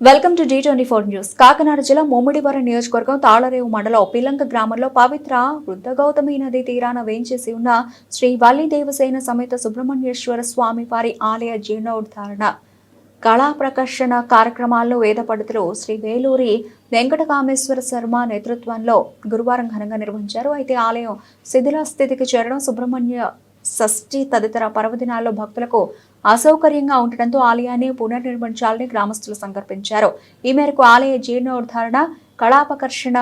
Welcome to the twenty four news Kakinada జిల్లా ముమ్మిడివరం నియోజకవర్గం తాళరేవు మండలం పిలంక గ్రామంలో పవిత్ర వృద్ధ గౌతమి నది తీరాన వేంచేసి ఉన్న శ్రీ వల్లి దేవసేన సమేత సుబ్రహ్మణ్యేశ్వర స్వామి వారి ఆలయ జీర్ణోద్ధారణ. కళా ప్రకర్షణ కార్యక్రమాల్లో వేద పండితులు శ్రీ వేలూరి వెంకటకామేశ్వర శర్మ నేతృత్వంలో గురువారం ఘనంగా నిర్వహించారు. అయితే ఆలయం శిథిలాస్థితికి చేరడం సుబ్రహ్మణ్య షష్ఠి తదితర పర్వదినాల్లో భక్తులకు అసౌకర్యంగా ఉండటంతో ఆలయాన్ని పునర్నిర్మించాలని గ్రామస్తులు సంకల్పించారు. ఈ మేరకు ఆలయ జీర్ణోద్ధారణ కళాపకర్షణ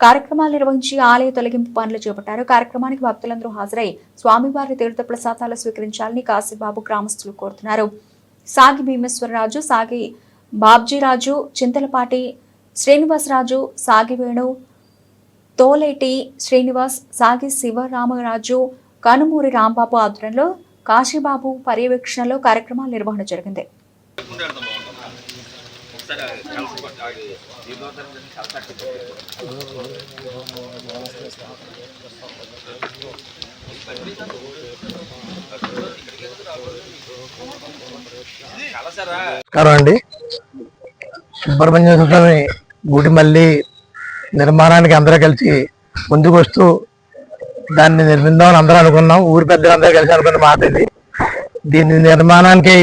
కార్యక్రమాలు నిర్వహించి ఆలయ తొలగింపు పనులు చేపట్టారు. కార్యక్రమానికి భక్తులందరూ హాజరై స్వామివారి తీర్థ ప్రసాదాలు స్వీకరించాలని కాశీబాబు గ్రామస్తులు కోరుతున్నారు. సాగి భీమేశ్వరరాజు సాగి బాబ్జీరాజు చింతలపాటి శ్రీనివాసరాజు సాగి వేణు తోలేటి శ్రీనివాస్ సాగి శివరామరాజు కనుమూరి రాంబాబు ఆధ్వర్యంలో కాశీబాబు పర్యవేక్షణలో కార్యక్రమాల నిర్వహణ జరిగింది. నమస్కారం అండి. సుబ్రహ్మణ్య స్వామి గుడి మళ్ళీ నిర్మాణానికి అందరూ కలిసి ముందుకు వస్తూ దాన్ని నిర్మిందామని అందరూ అనుకున్నాం. ఊరి పెద్దలు అందరూ కలిసి అనుకున్న మాట ఇది. దీని నిర్మాణానికి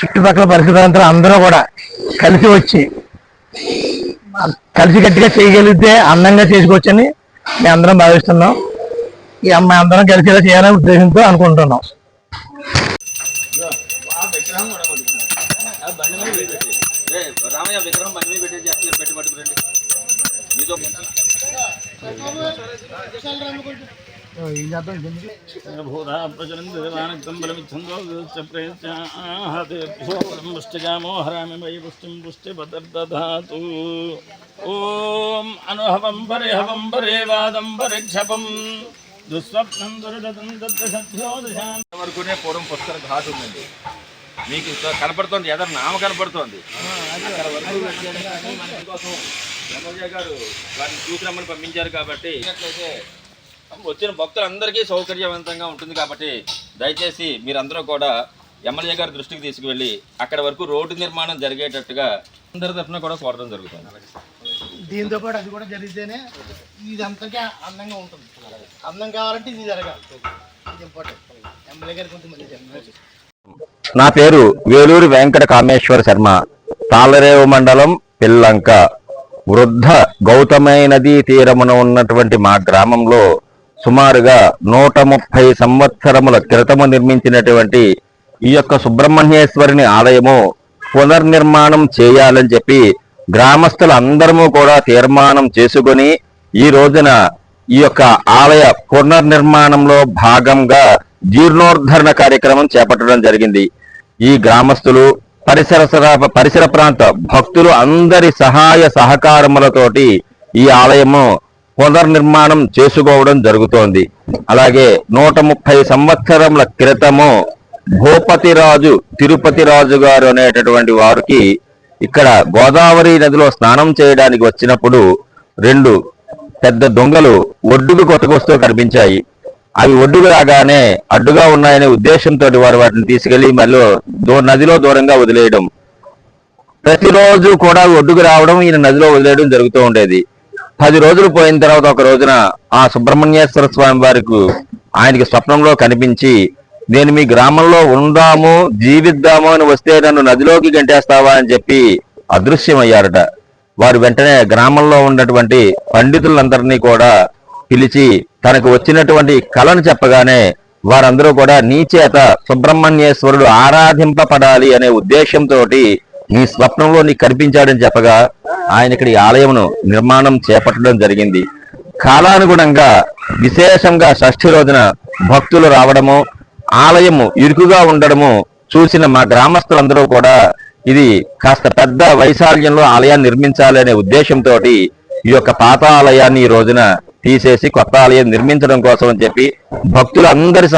చుట్టుపక్కల పరిస్థితులంతా అందరూ కూడా కలిసి వచ్చి కలిసి గట్టిగా చేయగలిగితే అందంగా చేసుకోవచ్చని మేము అందరం భావిస్తున్నాం. ఈ అమ్మాయి అందరం కలిసి ఇలా చేయాలనే ఉద్దేశంతో అనుకుంటున్నాం. రామయ్య విగ్రహం బండి మీద పెట్టేసి పెట్టుబడి పెట్టి మీతో భూతా ప్రచరం దేవానక్తం మయి పుష్టిం పుష్టిపదర్దధాతు ఓం అనుహవం పరిహవం పరేవాదం పరిక్షపం దుస్వప్నం దురగతం వరకునే పూర్వం పుస్తక ఘాట్ ఉందండి మీకు కనపడుతోంది ఎదరు నామ కనపడుతోంది ఎమ్మెల్యే గారు వారిని చూసి రమ్మని పంపించారు కాబట్టి వచ్చిన భక్తులందరికీ సౌకర్యవంతంగా ఉంటుంది కాబట్టి దయచేసి మీరందరూ కూడా ఎమ్మెల్యే గారి దృష్టికి తీసుకువెళ్ళి అక్కడ వరకు రోడ్డు నిర్మాణం జరిగేటట్టుగా అందరి తరఫున కూడా కోరడం జరుగుతుంది. దీంతో పాటు అది కూడా జరిగితేనే ఇదంతగా అందంగా ఉంటుంది. అందం కావాలంటే ఇది జరగాలి. ఇది ఇంపార్టెంట్ ఎమ్మెల్యే గారు చెప్పండి. నా పేరు వేలూరు వెంకట కామేశ్వర శర్మ తాళరేవు మండలం పిల్లంక. వృద్ధ గౌతమై నదీ తీరమున ఉన్నటువంటి మా గ్రామంలో సుమారుగా నూట ముప్పై సంవత్సరముల క్రితము నిర్మించినటువంటి ఈ యొక్క సుబ్రహ్మణ్యేశ్వరుని ఆలయము పునర్నిర్మాణం చేయాలని చెప్పి గ్రామస్తులందరము కూడా తీర్మానం చేసుకొని ఈ రోజున ఈ యొక్క ఆలయ పునర్నిర్మాణంలో భాగంగా జీర్ణోద్ధరణ కార్యక్రమం చేపట్టడం జరిగింది. ఈ గ్రామస్తులు పరిసర పరిసర ప్రాంత. భక్తులు అందరి సహాయ సహకారములతోటి ఈ ఆలయము పునర్నిర్మాణం చేసుకోవడం జరుగుతోంది. అలాగే నూట ముప్పై సంవత్సరముల క్రితము భూపతిరాజు తిరుపతి రాజు గారు అనేటటువంటి వారికి ఇక్కడ గోదావరి నదిలో స్నానం చేయడానికి వచ్చినప్పుడు రెండు పెద్ద దొంగలు ఒడ్డుకు కొట్టుకొస్తూ కనిపించాయి. అవి ఒడ్డుకు రాగానే అడ్డుగా ఉన్నాయనే ఉద్దేశంతో వారు వాటిని తీసుకెళ్ళి మళ్ళీ దూ- నదిలో దూరంగా వదిలేయడం. ప్రతిరోజు కూడా ఒడ్డుకు రావడం ఈయన నదిలో వదిలేయడం జరుగుతూ ఉండేది. పది రోజులు పోయిన తర్వాత ఒక రోజున ఆ సుబ్రహ్మణ్యేశ్వర స్వామి వారికి ఆయనకి స్వప్నంలో కనిపించి నేను మీ గ్రామంలో ఉందాము జీవిద్దాము అని వస్తే నన్ను నదిలోకి గంటేస్తావా? అని చెప్పి అదృశ్యమయ్యారట. వారు వెంటనే గ్రామంలో ఉన్నటువంటి పండితులందరినీ కూడా పిలిచి తనకు వచ్చినటువంటి కళను చెప్పగానే వారందరూ కూడా నీ చేత సుబ్రహ్మణ్యేశ్వరుడు ఆరాధింపబడాలి అనే ఉద్దేశంతో నీ స్వప్నంలో నీకు కనిపించాడని చెప్పగా ఆయన ఇక్కడ ఈ ఆలయమును నిర్మాణం చేపట్టడం జరిగింది. కాలానుగుణంగా విశేషంగా షష్ఠి రోజున భక్తులు రావడము ఆలయము ఇరుకుగా ఉండడము చూసిన మా గ్రామస్తులందరూ కూడా ఇది కాస్త పెద్ద వైశాల్యంలో ఆలయాన్ని నిర్మించాలి అనే ఉద్దేశంతో ఈ యొక్క పాత ఆలయాన్ని ఈ రోజున తీసేసి కొత్త ఆలయం నిర్మించడం కోసం అని చెప్పి భక్తులందరి